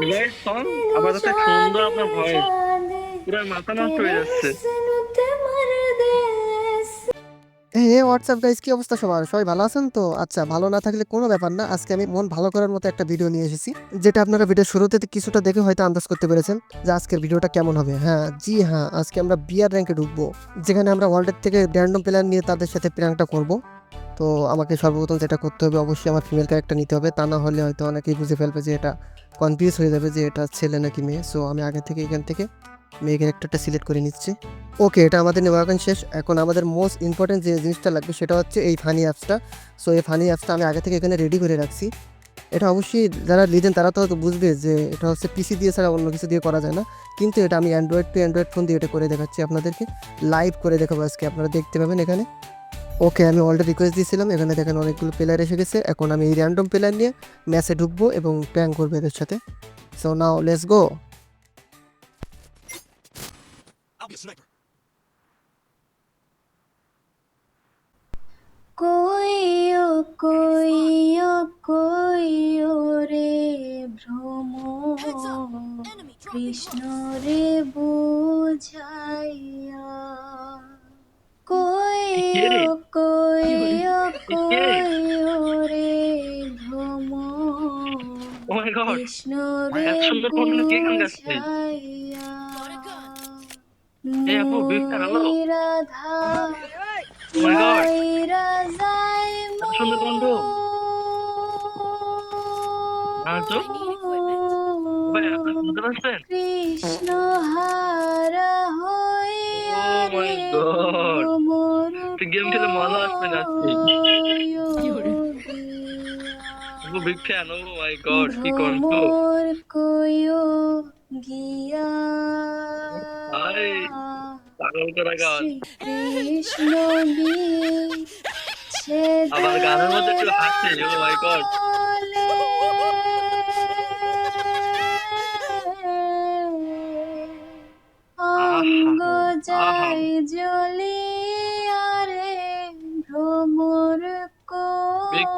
Song, আবার একটা সুন্দর আপনার ভয়েস পুরো মাথা নষ্ট হয়ে যাচ্ছে। হে হোয়াটসঅ্যাপ গাইস কি অবস্থা সবার? সবাই ভালো আছেন তো? আচ্ছা ভালো না থাকলে কোনো ব্যাপার না। আজকে আমি মন ভালো করার মতো একটা ভিডিও নিয়ে এসেছি যেটা আপনারা ভিডিও শুরুতে কিছুটা দেখে হয়তো আন্দাজ করতে পেরেছেন যে আজকের ভিডিওটা কেমন হবে। হ্যাঁ জি হ্যাঁ আজকে আমরা বিয়ার র্যাঙ্কে ঢুকবো যেখানে আমরা ওয়ার্ল্ডের থেকে র্যান্ডম প্লেয়ার নিয়ে তাদের সাথে প্র্যাঙ্কটা করব। তো আমাকে সর্বপ্রথম যেটা করতে হবে অবশ্যই আমার ফিমেল ক্যারেক্টার নিতে হবে। তা না হলে হয়তো অনেকেই বুঝে ফেলবে যে এটা কনফিউজ হয়ে যাবে যে এটা ছেলে নাকি মেয়ে। সো আমি আগে থেকে এখান থেকে মেয়ে ক্যারেক্টারটা সিলেক্ট করে নিচ্ছি। ওকে এটা আমাদের নেওয়া এখন শেষ। এখন আমাদের মোস্ট ইম্পর্টেন্ট যে জিনিসটা লাগবে সেটা হচ্ছে এই ফানি অ্যাপসটা সো এই ফানি অ্যাপসটা আমি আগে থেকে এখানে রেডি করে রাখছি। এটা অবশ্যই যারা লিজেন তারা তো বুঝবে যে এটা হচ্ছে পিসি দিয়ে ছাড়া অন্য কিছু দিয়ে করা যায় না। কিন্তু এটা আমি অ্যান্ড্রয়েড টু অ্যান্ড্রয়েড ফোন দিয়ে এটা করে দেখাচ্ছি আপনাদেরকে। লাইভ করে দেখাবো আজকে। আপনারা দেখতে পাবেন এখানে। ওকে আমি অলরেডি রিকোয়েস্ট দিয়েছিলাম। এখানে দেখেন অনেকগুলো প্লেয়ার এসে গেছে। এখন আমি এই র্যান্ডম প্লেয়ার নিয়ে ম্যাচে ঢুকবো এবং প্যাং করব এদের সাথে। So now let's go. কইও কইও কইও রে ভ্রম কৃষ্ণ রে বুঝাইয়া গান গাচ্ছে? বুঝাইয়া এই আপু, বিটটা ভালো। রাধা। Oh এত সুন্দর পাচ্ছেন কৃষ্ণ হারা হইয়া Oh my রে God. গেম খেলে মজা আসবে না আজকে। Big fan oh my God কি কণ্ঠ মোর গিয়া আরে, পাগল করা গান কৃষ্ণ আবার গানের মধ্যে একটু হাসছে ও মাই গড অঙ্গ আহা, যাই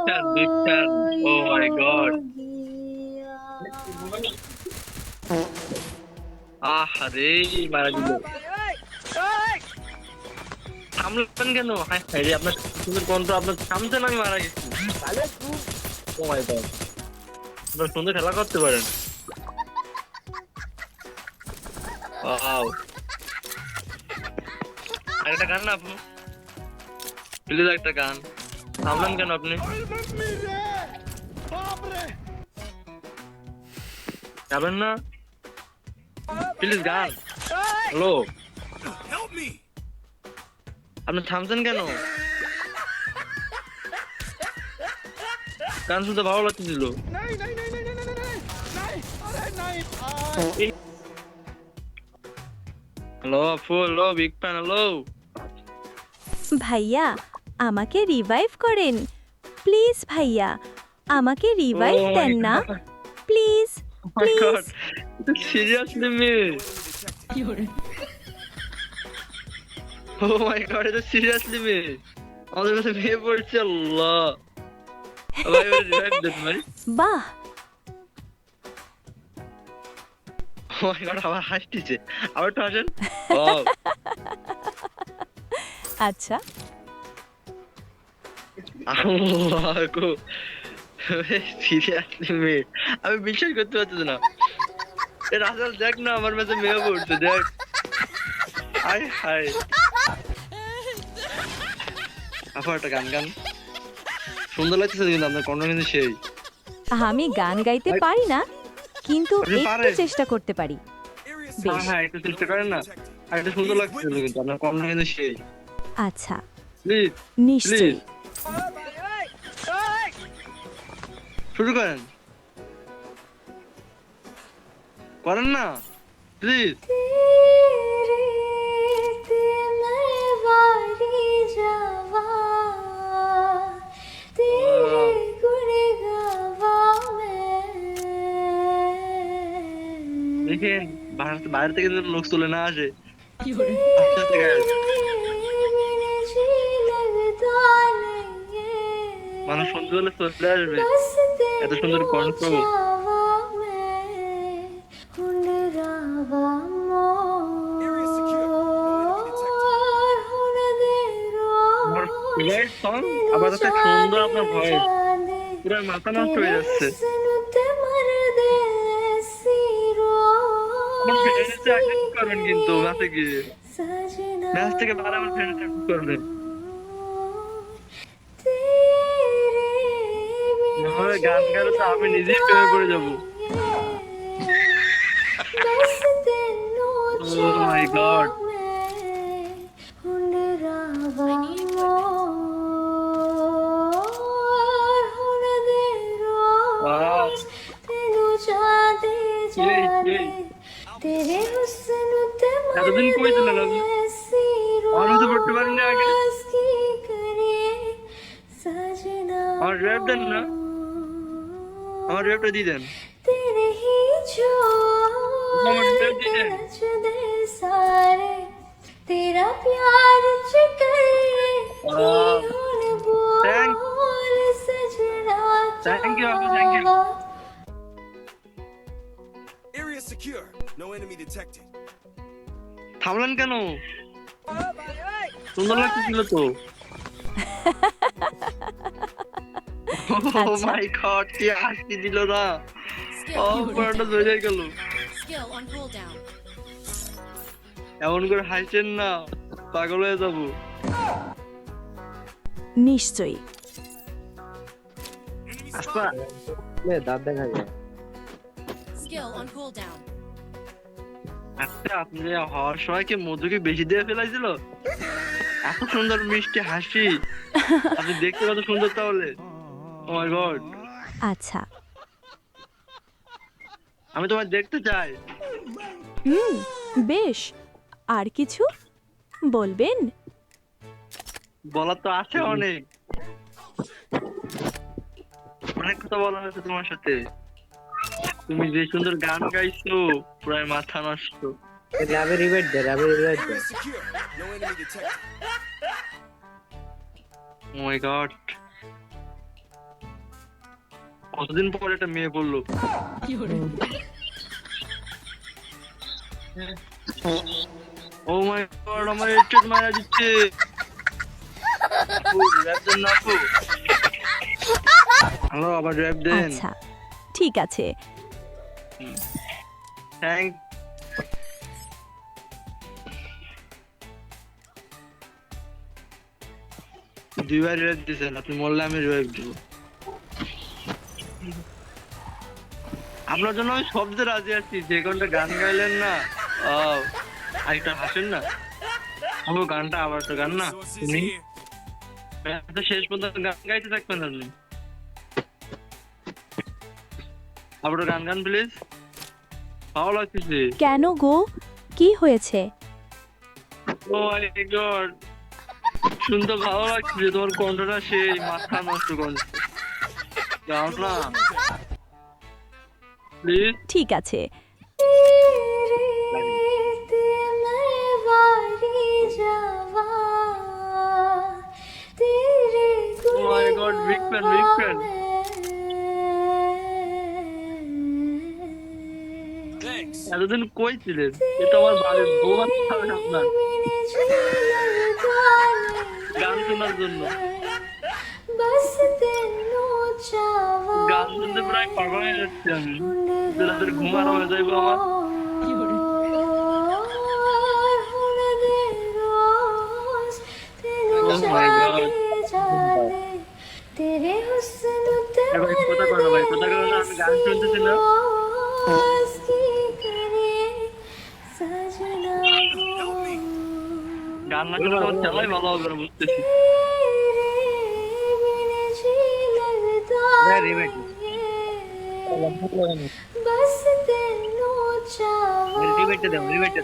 Big fan. Oh my God. গিয়া। রে মারা দিল থামলেন কেন? হাই রে আপনার সুন্দর কণ্ঠ আপনার থামছেন আমি মারা গেছি। ও মাই গড আপনার সুন্দর খেলা করতে পারেন। ওয়াও একটা গান না আপনি প্লিজ একটা গান। থামলেন কেন আপনি যাবেন না প্লিজ গান হ্যালো Help me! আপনি থামছেন কেন গান শুনতে ভালো লাগছিল হ্যালো আপু হ্যালো বিগ ফ্যান হ্যালো ভাইয়া আমাকে রিভাইভ করেন। প্লিজ ভাইয়া আমাকে রিভাইভ Oh দেন না। প্লিজ প্লিজ সিরিয়াসলি মেয়ে ও মাই গড এটা সিরিয়াসলি মেয়ে আমাদের কাছে মেয়ে পড়ছে আল্লাহ। বাহ। আবার হাসতেছে। আবার একটু হাসেন। আচ্ছা। আল্লাহ সিরিয়াসলি মেয়ে। আমি বিশ্বাস করতে পারছি না। রাজাল দেখ না আমার মাঝে মেয়ে পড়ছে দেখ। হাই আবার একটা গান গান। সুন্দর লাগতেছে কিন্তু আপনার কণ্ঠ কিন্তু সেই। আমি গান গাইতে পারি না কিন্তু একটু চেষ্টা করতে পারি। হ্যাঁ হ্যাঁ একটু চেষ্টা করেন না। আর একটু সুন্দর লাগতেছিল কিন্তু আপনার কণ্ঠ কিন্তু সেই। আচ্ছা। নিশ্চয়ই। শুরু করেন। করেন না প্লিজ বাইরে থেকে লোক চলে না আসে। কি করে? আচ্ছা, মানুষ সুন্দর হলে চলে আসবে। এত সুন্দর কণ্ঠ। আবার সুন্দর আপনার ভয়েস পুরো মাথা নষ্ট হয়ে যাচ্ছে। করবেন কিন্তু নাচে গিয়ে। নাচ থেকে ভালো আমার ফ্রেন্ড করবেন এরপরে গান গাইলে তো আমি নিজেই প্রেমে পড়ে যাবো Oh my god. এতদিন কই চলে গেল আমি তো পড়তে পারিনি আগে আমার র্যাপ দেন না আমার রেপটা দিয়ে দেন তেরে হি জো সারে তেরা প্যার চিকরে Thank you, thank you. Area secure. No enemy detected. থামলেন কেন সুন্দর লাগতেছিল তো ও মাই গড কি হাসি দিল না। ও পুরোটা ধরে গেল. এমন করে হাসছেন না পাগল হয়ে যাব। নিশ্চয়ই। আচ্ছা Skill on cooldown. আচ্ছা আপনি হওয়ার সময় কি মধুকে বেশি দিয়ে ফেলাইছিল? এত সুন্দর মিষ্টি হাসি। আপনি দেখতে কত সুন্দর তাহলে। ও মাই গড আচ্ছা। আমি তোমায় দেখতে চাই। হুম বেশ। আর কিছু বলবেন? বলার তো আছে অনেক। অনেক কথা বলা হয়েছে তোমার সাথে। তুমি যে সুন্দর গান গাইছো প্রায় মাথা নষ্ট। Area secure. No enemy detected. Oh my God কতদিন পর একটা মেয়ে বলল? ও মাই গড আমার হেডশট মারা দিচ্ছে। র্যাপ হ্যালো আবার র্যাপ দেন। আচ্ছা ঠিক আছে। থ্যাংক দুইবার রিভাইভ দিয়েছেন আপনি মরলে আমি রিভাইভ দিব। আপনার জন্য আমি শব্দে রাজি আছি যে কোনটা গান গাইলেন না আরেকটা হাসেন না? ও গানটা আবার তো গান না তুমি শেষ পর্যন্ত গান গাইতে থাকবেন আপনি? আবার গান গান প্লিজ ভালো লাগতেছে। কেন গো? কি হয়েছে? ও মাই গড শুনতে ভালো লাগছে তোমার কণ্ঠটা সেই মাথা নষ্ট কণ্ঠ যাও না। হ্যাঁ। ঠিক আছে। oh এতদিন কই ছিলেন? এটা আমার আপনার। গান শোনার জন্য। গান শুনতে প্রায় পাগল হয়ে যাচ্ছি আমি। রাতের ঘুম আরও হয়ে যাইবো oh কথা কথা কথা কথা আমি গান শুনতেছিলাম গান না করলে আমার চালাই ভালো হবে বুঝতেছি। ਬਸ ਤੈਨੂੰ ਚਾਹਾਂ ਰਿਵੇਟ ਦੇ ਰਿਵੇਟ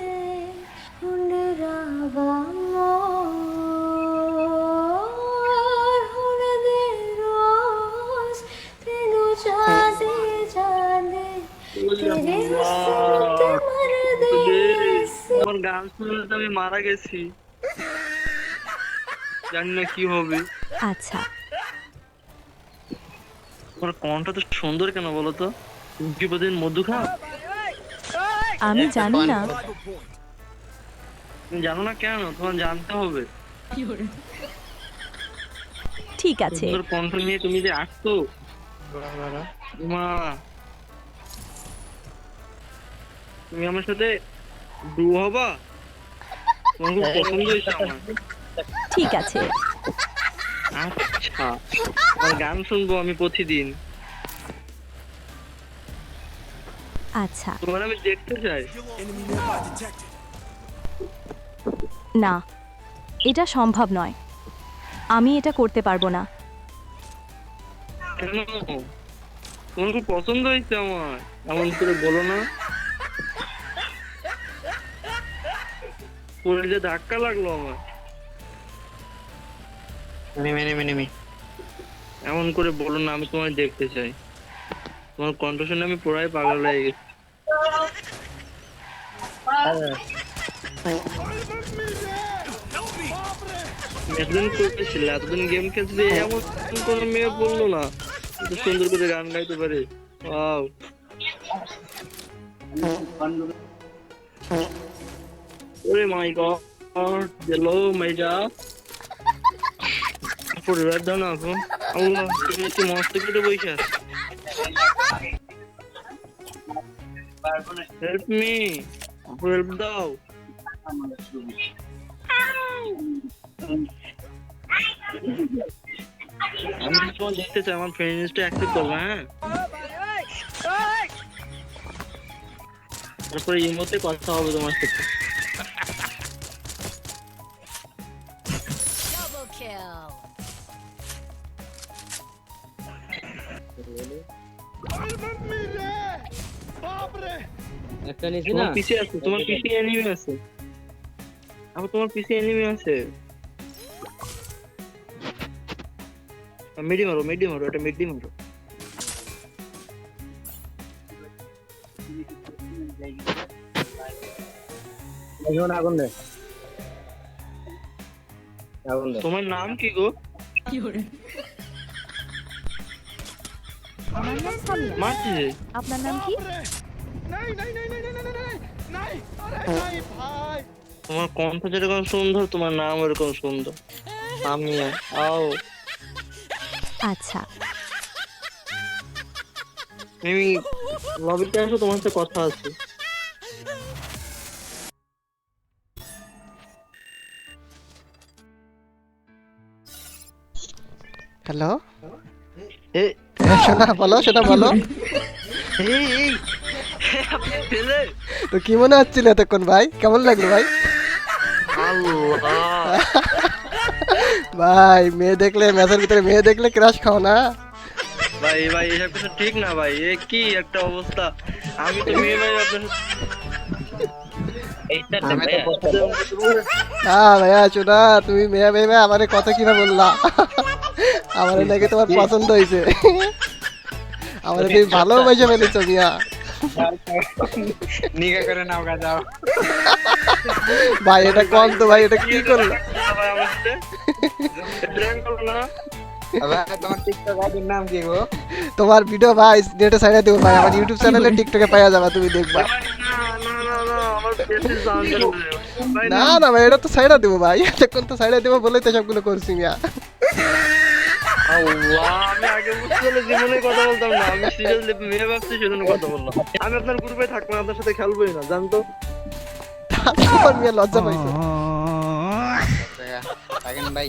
ਹੁਣ ਰਾਵਾ ਮੋਰ ਹੁਣ ਦੇ ਰੋਸ ਤੈਨੂੰ ਚਾਹਦੇ ਜਾਂਦੇ ਤੇਰੇ ਹੁਸਨ ਤੇ ਮਰਦੇ আমার গান শুনলে তো আমি মারা গেছি জানি না কি হবে আচ্ছা তোমার কণ্ঠ তো সুন্দর কেন বলো তো? তুমি কি প্রতিদিন মধু খাও আমি জানি না তুমি জানো না কেন? তোমার জানতে হবে। ঠিক আছে। সুন্দর কণ্ঠ নিয়ে তুমি যে আসছো। মা। তুমি আমার সাথে ডু হবা? তোমার খুব পছন্দ হয়েছে আমার। ঠিক আছে। আচ্ছা। গান শুনব আমি প্রতিদিন। আচ্ছা। তোমার আমি দেখতে চাই. না এটা সম্ভব নয়। আমি এটা করতে পারব না। কেন? তোমার খুব পছন্দ হয়েছে আমার। এমন করে বলো না। যে ধাক্কা লাগল আমার। এমন করে বলো না, আমি তোমায় দেখতে চাই। তোমার কণ্ঠ শুনে আমি পুরাই পাগল হয়ে গেছি। এতদিন করেছিল এতদিন গেম খেলতে এমন কোনো মেয়ে বলল না। সুন্দর করে গান গাইতে পারে। ওয়াও ওরে মাই গড হ্যালো মাইজা পরে রাত দাও না এখন। আল্লাহ তুমি একটু মস্ত কেটে বসে আছো। হেল্প মি হেল্প দাও। আমি তো তোমার দেখতে চাই? আমার ফ্রেন্ড লিস্টে অ্যাক্সেপ্ট করবে হ্যাঁ? তারপরে ইমোতে কথা হবে তোমার সাথে। তোমার পিছে আছে তোমার পিছে এনিমি আছে। আবার তোমার পিছে এনিমি আছে। মেডি মারো মেডি মারো এটা মেডি মারো। তোমার নাম কি গো? আমার নাম সামিয়া মারছি যে। আপনার নাম কি? তোমার কণ্ঠ যেরকম সুন্দর তোমার নাম ওরকম সুন্দর। আমি আও। আচ্ছা। আমি লবিতে আসো তোমার সাথে কথা আছে। হ্যালো? শোনা বলো সেটা বলো। এই তো কি মনে হচ্ছিল এতক্ষণ ভাই? কেমন লাগল ভাই? ভাই মেয়ে দেখলে ম্যাচের ভিতরে মেয়ে দেখলে ক্রাশ খাও না। ভাই ভাই এসব কিছু ঠিক না ভাই। এ কি একটা অবস্থা? আমি তো মেয়ে ভাই আপনার হ্যাঁ ভাইয়া। চোনা তুমি মেয়ে ভেবে আমারে কত কিনা বললা। আমারে নাকি তোমার পছন্দ হয়েছে আমারে তুমি ভালোবাসে ফেলেছো মিয়া। নিগা করে নাও গা যাও। ভাই এটা কম তো ভাই এটা কি করল? তোমার টিকটক আইডির নাম কি গো? তোমার ভিডিও ভাই নেটে সাইডে দেবো ভাই আমার ইউটিউব চ্যানেলে টিকটকে পাওয়া যাবে তুমি দেখবা। না না ভাই এটা তো সাইডে দেবো ভাই এতক্ষণ তো সাইডে দেবো বলেই তো সবগুলো করছি মিয়া। আল্লাহ আমি আগে বুঝতে জীবনে কথা বলতাম না আমি সিরিয়াসলি মেয়ে ভাবছি সেজন্য কথা বললাম আমি আপনার গ্রুপে থাকব আপনার সাথে খেলবোই না জানতো লজ্জা পাইছে থাকেন ভাই